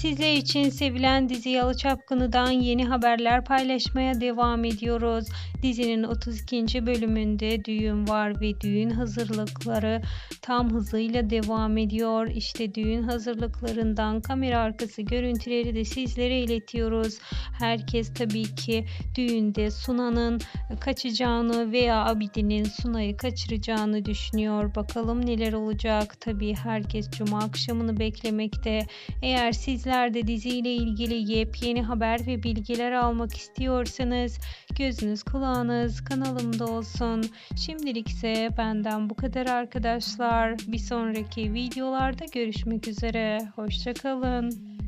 Sizler için sevilen dizi Yalı Çapkını'dan yeni haberler paylaşmaya devam ediyoruz. Dizinin 32. bölümünde düğün var ve düğün hazırlıkları tam hızıyla devam ediyor. İşte düğün hazırlıklarından kamera arkası görüntüleri de sizlere iletiyoruz. Herkes tabii ki düğünde Suna'nın kaçacağını veya Abidin'in Suna'yı kaçıracağını düşünüyor. Bakalım neler olacak. Tabii herkes cuma akşamını beklemekte. Eğer sizler de diziyle ilgili yepyeni haber ve bilgiler almak istiyorsanız gözünüz kulağınız kanalımda olsun. Şimdilik ise benden bu kadar arkadaşlar. Bir sonraki videolarda görüşmek üzere. Hoşçakalın.